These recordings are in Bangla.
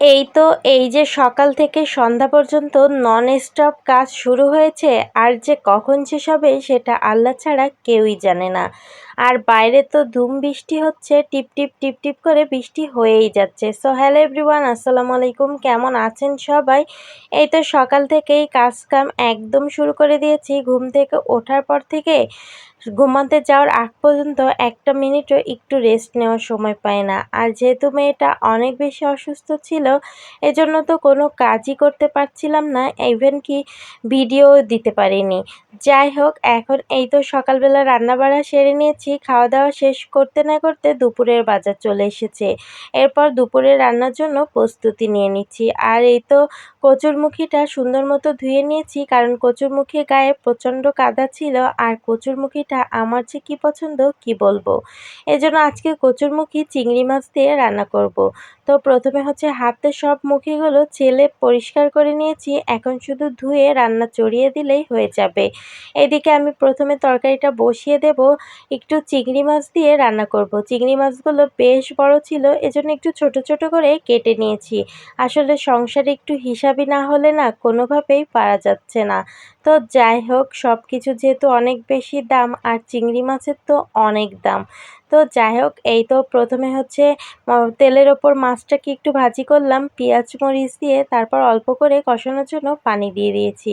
এই তো, এই যে সকাল থেকে সন্ধ্যা পর্যন্ত নন স্টপ কাজ শুরু হয়েছে, আর যে কখন শেষ হবে সেটা আল্লাহ ছাড়া কেউই জানে না। আর বাইরে তো ধুম বৃষ্টি হচ্ছে, টিপ টিপ টিপ টিপ করে বৃষ্টি হয়েই যাচ্ছে। সো হ্যালো এভরিওয়ান আসসালামু আলাইকুম, কেমন আছেন সবাই? এই তো সকাল থেকেই কাজ কাম একদম শুরু করে দিয়েছি। ঘুম থেকে ওঠার পর থেকে ঘুমাতে যাওয়ার আগ পর্যন্ত একটা মিনিটও একটু রেস্ট নেওয়ার সময় পায় না। আর যেহেতু মেয়েটা অনেক বেশি অসুস্থ ছিল, এজন্য তো কোনো কাজই করতে পারছিলাম না ইভেন কি ভিডিও দিতে পারিনি। যাই হোক, এখন এই তো সকালবেলা রান্নাবাড়া সেরে নিয়েছি। খাওয়া দাওয়া শেষ করতে না করতে দুপুরের বাজার চলে এসেছে। এরপর দুপুরে রান্নার জন্য প্রস্তুতি নিয়ে নিচ্ছি। আর এই তো কচুরমুখীটা সুন্দর মতো ধুয়ে নিয়েছি, কারণ কচুরমুখীর গায়ে প্রচণ্ড কাদা ছিল। আর কচুরমুখীটা আমার যে কী পছন্দ, কি বলব? এজন্য আজকে কচুরমুখী চিংড়ি মাছ দিয়ে রান্না করব। তো প্রথমে হচ্ছে হাতে সব মুখিগুলো ছেলে পরিষ্কার করে নিয়েছি। এখন শুধু ধুয়ে রান্না চড়িয়ে দিলেই হয়ে যাবে। এদিকে আমি প্রথমে তরকারিটা বসিয়ে দেব, একটু চিংড়ি মাছ দিয়ে রান্না করব। চিংড়ি মাছগুলো বেশ বড় ছিল, এজন্য একটু ছোট ছোট করে কেটে নিয়েছি আসলে সংসারে একটু হিসাবই না হলে না কোনোভাবেই পারা যাচ্ছে না তো যাই হোক সব কিছু যেহেতু অনেক বেশি দাম আর চিংড়ি মাছের তো অনেক দাম। তো যাই হোক, এই তো প্রথমে হচ্ছে তেলের ওপর মাছটাকে একটু ভাজি করলাম, পেঁয়াজ মরিচ দিয়ে তারপর অল্প করে কষানোর জন্য পানি দিয়ে দিয়েছি।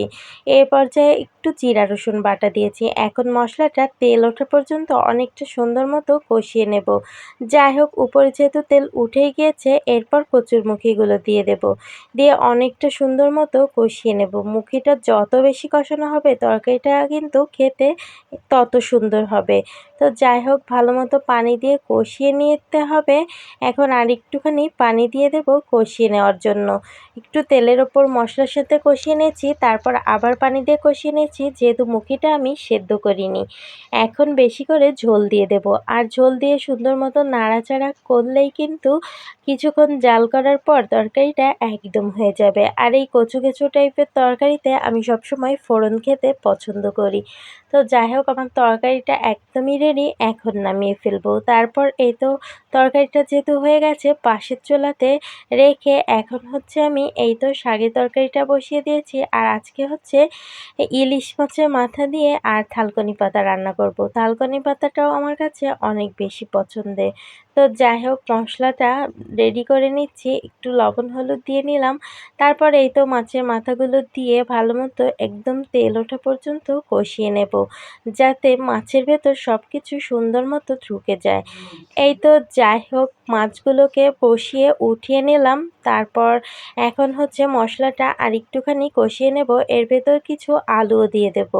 এই পর্যায়ে একটু জিরা রসুন বাটা দিয়েছি। এখন মশলাটা তেল ওঠা পর্যন্ত অনেকটা সুন্দর মতো কষিয়ে নেব। যাই হোক, উপরে যেহেতু তেল উঠেই গিয়েছে, এরপর কচুর মুখিগুলো দিয়ে দেব। দিয়ে অনেকটা সুন্দর মতো কষিয়ে নেব। মুখিটা যত বেশি কষানো হবে, তরকারিটা কিন্তু খেতে তত সুন্দর হবে। তো যাই হোক, ভালো মতো পানি দিয়ে কষিয়ে নিতে হবে। এখন আর একটুখানি পানি দিয়ে দেব কষিয়ে নেওয়ার জন্য। একটু তেলের ওপর মশলার সাথে কষিয়ে নিয়েছি, তারপর আবার পানি দিয়ে কষিয়ে নিয়েছি, যেহেতু মুখিটা আমি সেদ্ধ করিনি। এখন বেশি করে ঝোল দিয়ে দেব। আর ঝোল দিয়ে সুন্দর মতো নাড়াচাড়া করলেই কিন্তু কিছুক্ষণ জাল করার পর তরকারিটা একদম হয়ে যাবে। আর এই কচু কেঁচু টাইপের তরকারিতে আমি সবসময় ফোড়ন খেতে পছন্দ করি। তো যাই হোক, আমার তরকারিটা একদমই রেডি এখন নামিয়ে ফেলব। তারপর এই তো তরকারিটা যেহেতু হয়ে গেছে, পাশের চোলাতে রেখে এখন হচ্ছে আমি এই তো শাগের তরকারিটা বসিয়ে দিয়েছি। আর আজকে হচ্ছে ইলিশ মাছের মাথা দিয়ে আর থালকনি পাতা রান্না করব। থালকনি পাতাটাও আমার কাছে অনেক বেশি পছন্দের। তো যাই হোক, মশলাটা রেডি করে নিচ্ছি, একটু লবণ হলুদ দিয়ে নিলাম। তারপর এই তো মাছের মাথাগুলো দিয়ে ভালো মতো একদম তেল ওঠা পর্যন্ত কষিয়ে নেব। যাতে মাছের ভেতর সব কিছু সুন্দর মতো ঢুকে যায়। এই তো যাই হোক, মাছগুলোকে কষিয়ে উঠিয়ে নিলাম। তারপর এখন হচ্ছে মশলাটা আর একটুখানি কষিয়ে নেব। এর ভেতর কিছু আলুও দিয়ে দেব।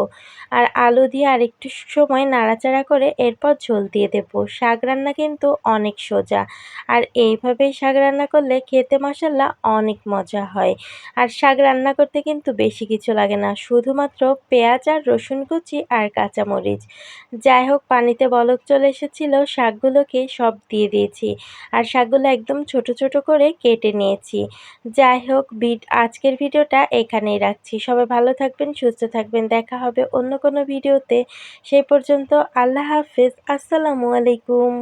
আর আলু দিয়ে আর একটু সময় নাড়াচাড়া করে এরপর ঝোল দিয়ে দেব। শাক রান্না কিন্তু অনেক সোজা। আর এইভাবেই শাক রান্না করলে খেতে মশাল্লা অনেক মজা হয়। আর শাক রান্না করতে কিন্তু বেশি কিছু লাগে না। শুধুমাত্র পেঁয়াজ আর রসুন কুচি আর কাঁচামরিচ। যাই হোক পানিতে বলক চলে এসেছিল, শাকগুলোকে সব দিয়ে দিয়েছি। আর শাকগুলো একদম ছোট ছোট করে কেটে নিয়েছি। যাই হোক আজকের ভিডিওটা এখানেই রাখছি। সবাই ভালো থাকবেন, সুস্থ থাকবেন। দেখা হবে অন্য কোনো ভিডিওতে। সেই পর্যন্ত আল্লাহ হাফেজ। আসসালামু আলাইকুম।